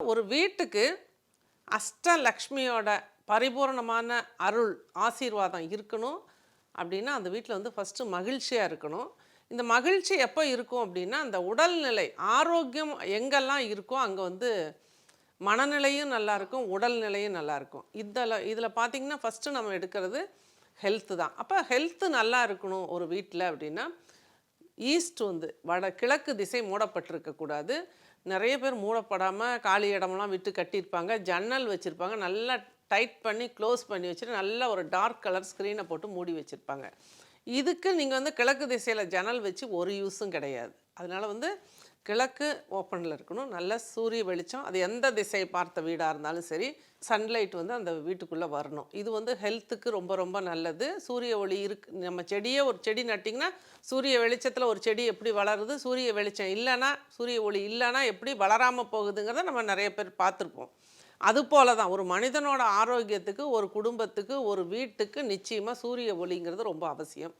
ஒரு வீட்டுக்கு அஷ்டலக்ஷ்மியோட பரிபூரணமான அருள் ஆசீர்வாதம் இருக்கணும் அப்படின்னா அந்த வீட்டில் வந்து ஃபஸ்ட்டு மகிழ்ச்சியாக இருக்கணும். இந்த மகிழ்ச்சி எப்போ இருக்கும் அப்படின்னா அந்த உடல்நிலை ஆரோக்கியம் எங்கெல்லாம் இருக்கோ அங்கே வந்து மனநிலையும் நல்லாயிருக்கும் உடல்நிலையும் நல்லாயிருக்கும் இதில் இதில் பார்த்தீங்கன்னா ஃபஸ்ட்டு நம்ம எடுக்கிறது ஹெல்த்து தான். அப்போ ஹெல்த்து நல்லா இருக்கணும் ஒரு வீட்டில் அப்படின்னா ஈஸ்ட் வந்து வட கிழக்கு திசை மூடப்பட்டிருக்கக்கூடாது. நிறைய பேர் மூடப்படாமல் காலி இடமெல்லாம் விட்டு கட்டியிருப்பாங்க. ஜன்னல் வச்சுருப்பாங்க. நல்லா டைட் பண்ணி க்ளோஸ் பண்ணி வச்சுட்டு நல்லா ஒரு டார்க் கலர் ஸ்க்ரீனை போட்டு மூடி வச்சுருப்பாங்க. இதுக்கு நீங்கள் வந்து கிழக்கு திசையில் ஜன்னல் வச்சு ஒரு யூஸும் கிடையாது. அதனால் வந்து கிழக்கு ஓப்பனில் இருக்கணும். நல்ல சூரிய வெளிச்சம். அது எந்த திசையை பார்த்த வீடாக இருந்தாலும் சரி சன்லைட் வந்து அந்த வீட்டுக்குள்ளே வரணும். இது வந்து ஹெல்த்துக்கு ரொம்ப ரொம்ப நல்லது. சூரிய ஒளி இருக்கு நம்ம செடியே ஒரு செடி நட்டிங்கன்னா சூரிய வெளிச்சத்தில் ஒரு செடி எப்படி வளருது சூரிய வெளிச்சம் இல்லைன்னா சூரிய ஒளி இல்லைன்னா எப்படி வளராமல் போகுதுங்கிறத நம்ம நிறைய பேர் பார்த்துருப்போம். அது போல தான் ஒரு மனிதனோட ஆரோக்கியத்துக்கு ஒரு குடும்பத்துக்கு ஒரு வீட்டுக்கு நிச்சயமாக சூரிய ஒளிங்கிறது ரொம்ப அவசியம்.